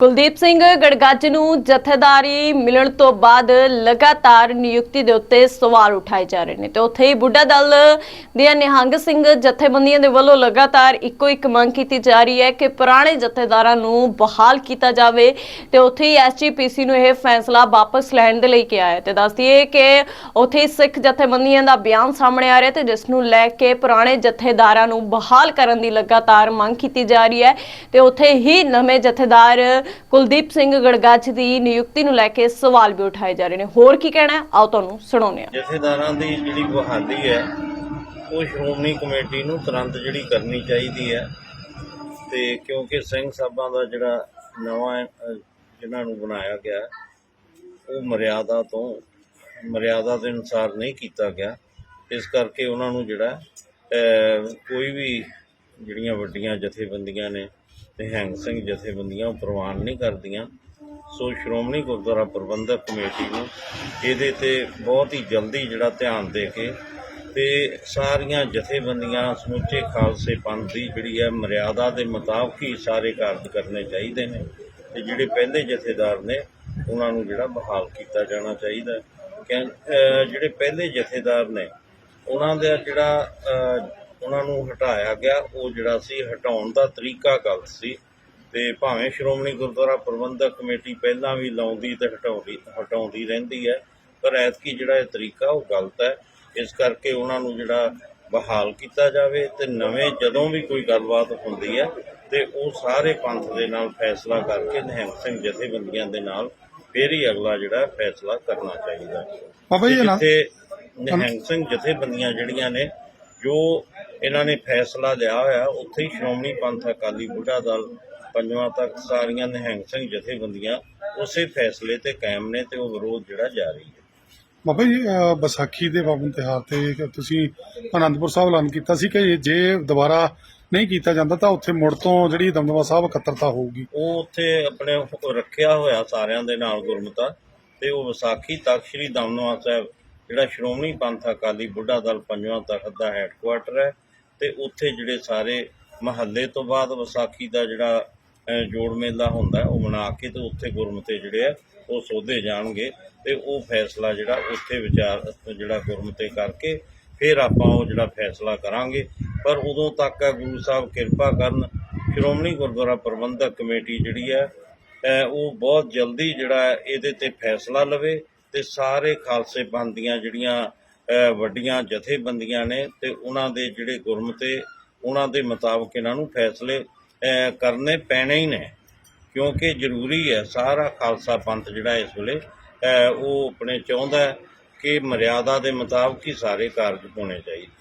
ਕੁਲਦੀਪ ਸਿੰਘ ਗੜਗੱਜ ਨੂੰ ਜਥੇਦਾਰੀ ਮਿਲਣ ਤੋਂ ਬਾਅਦ ਲਗਾਤਾਰ ਨਿਯੁਕਤੀ ਦੇ ਉੱਤੇ ਸਵਾਲ ਉਠਾਏ ਜਾ ਰਹੇ ਨੇ ਤੇ ਉੱਥੇ ਹੀ ਬੁੱਢਾ ਦਲ ਦੀਆਂ ਨਿਹੰਗ ਸਿੰਘ ਜਥੇਬੰਦੀਆਂ ਦੇ ਵੱਲੋਂ ਲਗਾਤਾਰ ਇੱਕੋ ਇੱਕ ਮੰਗ ਕੀਤੀ ਜਾ ਰਹੀ ਹੈ ਕਿ ਪੁਰਾਣੇ ਜਥੇਦਾਰਾਂ ਨੂੰ ਬਹਾਲ ਕੀਤਾ ਜਾਵੇ ਤੇ ਉੱਥੇ ਹੀ ਐਸਜੀਪੀਸੀ ਨੂੰ ਇਹ ਫੈਸਲਾ ਵਾਪਸ ਲੈਣ ਦੇ ਲਈ ਕਿਹਾ ਹੈ ਤੇ ਦੱਸ ਦਈਏ ਕਿ ਉੱਥੇ ਹੀ ਸਿੱਖ ਜਥੇਬੰਦੀਆਂ ਦਾ ਬਿਆਨ ਸਾਹਮਣੇ ਆ ਰਿਹਾ ਤੇ ਜਿਸ ਨੂੰ ਲੈ ਕੇ ਪੁਰਾਣੇ ਜਥੇਦਾਰਾਂ ਨੂੰ ਬਹਾਲ ਕਰਨ ਦੀ ਲਗਾਤਾਰ ਮੰਗ ਕੀਤੀ ਜਾ ਰਹੀ ਹੈ ਤੇ ਉੱਥੇ ਹੀ ਨਵੇਂ ਜਥੇਦਾਰ ਕੁਲਦੀਪ ਸਿੰਘ ਗੜਗੱਜ ਦੀ ਨਿਯੁਕਤੀ ਨੂੰ ਲੈ ਕੇ ਸਵਾਲ ਵੀ ਉਠਾਏ ਜਾ ਰਹੇ ਨੇ। ਹੋਰ ਕੀ ਕਹਿਣਾ ਹੈ? ਆਓ ਤੁਹਾਨੂੰ ਸੁਣਾਉਂਦੇ ਹਾਂ। ਜਥੇਦਾਰਾਂ ਦੀ ਜਿਹੜੀ ਬਹਾਲੀ ਹੈ ਉਹ ਸ਼੍ਰੋਮਣੀ ਕਮੇਟੀ ਨੂੰ ਤੁਰੰਤ ਜਿਹੜੀ ਕਰਨੀ ਚਾਹੀਦੀ ਹੈ। ਤੇ ਕਿਉਂਕਿ ਸਿੰਘ ਸਾਹਿਬਾਂ ਦਾ ਜਿਹੜਾ ਨਵਾਂ ਅਹ, ਜਿਨ੍ਹਾਂ ਨੂੰ ਬਣਾਇਆ ਗਿਆ ਹੈ, ਉਹ ਮਰਿਆਦਾ ਤੋਂ ਮਰਿਆਦਾ ਦੇ ਅਨੁਸਾਰ ਨਹੀਂ ਕੀਤਾ ਗਿਆ। ਇਸ ਕਰਕੇ ਉਹਨਾਂ ਨੂੰ ਜਿਹੜਾ ਅਹ, ਕੋਈ ਵੀ ਜਿਹੜੀਆਂ ਵੱਡੀਆਂ ਜਥੇਬੰਦੀਆਂ ਨੇ ਤੇ ਹੈਂਗ ਸਿੰਘ ਜਥੇਬੰਦੀਆਂ ਉਹ ਪ੍ਰਵਾਨ ਨਹੀਂ ਕਰਦੀਆਂ ਸੋ ਸ਼੍ਰੋਮਣੀ ਗੁਰਦੁਆਰਾ ਪ੍ਰਬੰਧਕ ਕਮੇਟੀ ਨੂੰ ਇਹਦੇ ਤੇ ਬਹੁਤ ਹੀ ਜਲਦੀ ਜਿਹੜਾ ਧਿਆਨ ਦੇ ਕੇ ਤੇ ਸਾਰੀਆਂ ਜਥੇਬੰਦੀਆਂ, ਸਮੁੱਚੇ ਖਾਲਸੇ ਪੰਥ ਦੀ ਜਿਹੜੀ ਹੈ ਮਰਿਆਦਾ ਦੇ ਮੁਤਾਬਕ ਹੀ ਸਾਰੇ ਕਾਰਜ ਕਰਨੇ ਚਾਹੀਦੇ ਨੇ ਤੇ ਜਿਹੜੇ ਪਹਿਲੇ ਜਥੇਦਾਰ ਨੇ, ਉਹਨਾਂ ਨੂੰ ਜਿਹੜਾ ਬਹਾਲ ਕੀਤਾ ਜਾਣਾ ਚਾਹੀਦਾ ਹੈ। ਜਿਹੜੇ ਪਹਿਲੇ ਜਥੇਦਾਰ ਨੇ, ਉਹਨਾਂ ਦਾ ਜਿਹੜਾ ਉਹਨਾਂ ਨੂੰ ਹਟਾਇਆ ਗਿਆ। ਉਹ ਜਿਹੜਾ ਸੀ ਹਟਾਉਣ ਦਾ ਤਰੀਕਾ ਗਲਤ ਸੀ ਤੇ ਭਾਵੇਂ ਸ਼੍ਰੋਮਣੀ ਗੁਰਦੁਆਰਾ ਪ੍ਰਬੰਧਕ ਕਮੇਟੀ ਪਹਿਲਾਂ ਵੀ ਲਾਉਂਦੀ ਤੇ ਹਟਾਉਂਦੀ ਹਟਾਉਂਦੀ ਰਹਿੰਦੀ ਹੈ ਪਰ ਐਤਕੀ ਜਿਹੜਾ ਇਹ ਤਰੀਕਾ ਉਹ ਗਲਤ ਹੈ। ਇਸ ਕਰਕੇ ਉਹਨਾਂ ਨੂੰ ਜਿਹੜਾ ਬਹਾਲ ਕੀਤਾ ਜਾਵੇ ਤੇ ਨਵੇਂ ਜਦੋਂ ਵੀ ਕੋਈ ਗੱਲਬਾਤ ਹੁੰਦੀ ਹੈ ਤੇ ਉਹ ਸਾਰੇ ਪੰਥ ਦੇ ਨਾਲ ਫੈਸਲਾ ਕਰਕੇ ਨਿਹੰਗ ਸਿੰਘ ਜਥੇਬੰਦੀਆਂ ਦੇ ਨਾਲ ਫਿਰ ਹੀ ਅਗਲਾ ਜਿਹੜਾ ਫੈਸਲਾ ਕਰਨਾ ਚਾਹੀਦਾ। ਹੈ ਬਾਬਾ ਜੀ ਨਾ ਜਿੱਥੇ ਨਿਹੰਗ ਸਿੰਘ ਜਥੇਬੰਦੀਆਂ ਜਿਹੜੀਆਂ ਨੇ ਜੋ ਇਹਨਾਂ ਨੇ ਫੈਸਲਾ ਲਿਆ ਹੋਇਆ ਉੱਥੇ ਹੀ ਸ਼੍ਰੋਮਣੀ ਪੰਥ ਅਕਾਲੀ ਬੁੱਢਾ ਦਲ ਪੰਜਵਾਂ ਤੱਕ ਸਾਰੀਆਂ ਨਿਹੰਗ ਸਿੰਘ ਜਥੇਬੰਦੀਆਂ ਉਸੇ ਫੈਸਲੇ ਤੇ ਕਾਇਮ ਨੇ ਤੇ ਉਹ ਵਿਰੋਧ ਜਿਹੜਾ ਜਾਰੀ ਹੈ। ਬਾਬਾ ਜੀ ਅਹ ਵਿਸਾਖੀ ਦੇ ਪਾਵਨ ਤਿਉਹਾਰ ਤੇ ਕਿ ਤੁਸੀਂ ਆਨੰਦਪੁਰ ਸਾਹਿਬ ਐਲਾਨ ਕੀਤਾ ਸੀ ਕਿ ਜੇ ਦੁਬਾਰਾ ਨਹੀਂ ਕੀਤਾ ਜਾਂਦਾ ਤਾਂ ਉੱਥੇ ਮੁੜ ਤੋਂ ਜਿਹੜੀ ਦਮਦਮਾ ਸਾਹਿਬ ਇਕੱਤਰਤਾ ਹੋਊਗੀ। ਉਹ ਉੱਥੇ ਆਪਣੇ ਉਹ ਰੱਖਿਆ ਹੋਇਆ ਸਾਰਿਆਂ ਦੇ ਨਾਲ ਗੁਰਮਤਾ ਤੇ ਉਹ ਵਿਸਾਖੀ ਤੱਕ ਸ੍ਰੀ ਦਮਦਮਾ ਸਾਹਿਬ ਜਿਹੜਾ ਸ਼੍ਰੋਮਣੀ ਪੰਥ ਅਕਾਲੀ ਬੁੱਢਾ ਦਲ ਪੰਜਵਾਂ ਤਖਤ ਦਾ ਹੈੱਡਕੁਆਟਰ ਹੈ ਤੇ ਉੱਥੇ ਜਿਹੜੇ ਸਾਰੇ ਮਹੱਲੇ ਤੋਂ ਬਾਅਦ ਵਿਸਾਖੀ ਦਾ ਜਿਹੜਾ ਜੋੜ ਮੇਲਾ ਹੁੰਦਾ ਉਹ ਮਨਾ ਕੇ ਤੇ ਉੱਥੇ ਗੁਰਮਤੇ ਜਿਹੜੇ ਆ, ਉਹ ਸੋਧੇ ਜਾਣਗੇ ਤੇ ਉਹ ਫੈਸਲਾ ਜਿਹੜਾ ਉੱਥੇ ਵਿਚਾਰ, ਜਿਹੜਾ ਗੁਰਮਤੇ ਕਰਕੇ ਫਿਰ ਆਪਾਂ ਉਹ ਜਿਹੜਾ ਫੈਸਲਾ ਕਰਾਂਗੇ। ਪਰ ਉਦੋਂ ਤੱਕ ਗੁਰੂ ਸਾਹਿਬ ਕਿਰਪਾ ਕਰਨ, ਸ਼੍ਰੋਮਣੀ ਗੁਰਦੁਆਰਾ ਪ੍ਰਬੰਧਕ ਕਮੇਟੀ ਜਿਹੜੀ ਹੈ ਉਹ ਬਹੁਤ ਜਲਦੀ ਜਿਹੜਾ ਇਹਦੇ ਤੇ ਫੈਸਲਾ ਲਵੇ ਤੇ ਸਾਰੇ ਖਾਲਸੇ ਪੰਥ ਦੀਆਂ ਜਿਹੜੀਆਂ ਵੱਡੀਆਂ ਜਥੇਬੰਦੀਆਂ ਨੇ ਤੇ ਉਹਨਾਂ ਦੇ ਜਿਹੜੇ ਗੁਰਮਤੇ, ਉਹਨਾਂ ਦੇ ਮੁਤਾਬਕ ਇਹਨਾਂ ਨੂੰ ਫੈਸਲੇ ਕਰਨੇ ਪੈਣੇ ਹੀ ਨੇ। ਕਿਉਂਕਿ ਜ਼ਰੂਰੀ ਹੈ ਸਾਰਾ ਖਾਲਸਾ ਪੰਥ ਜਿਹੜਾ ਇਸ ਵੇਲੇ ਉਹ ਆਪਣੇ ਚਾਹੁੰਦਾ ਕਿ ਮਰਿਆਦਾ ਦੇ ਮੁਤਾਬਕ ਹੀ ਸਾਰੇ ਕਾਰਜ ਹੋਣੇ ਚਾਹੀਦੇ।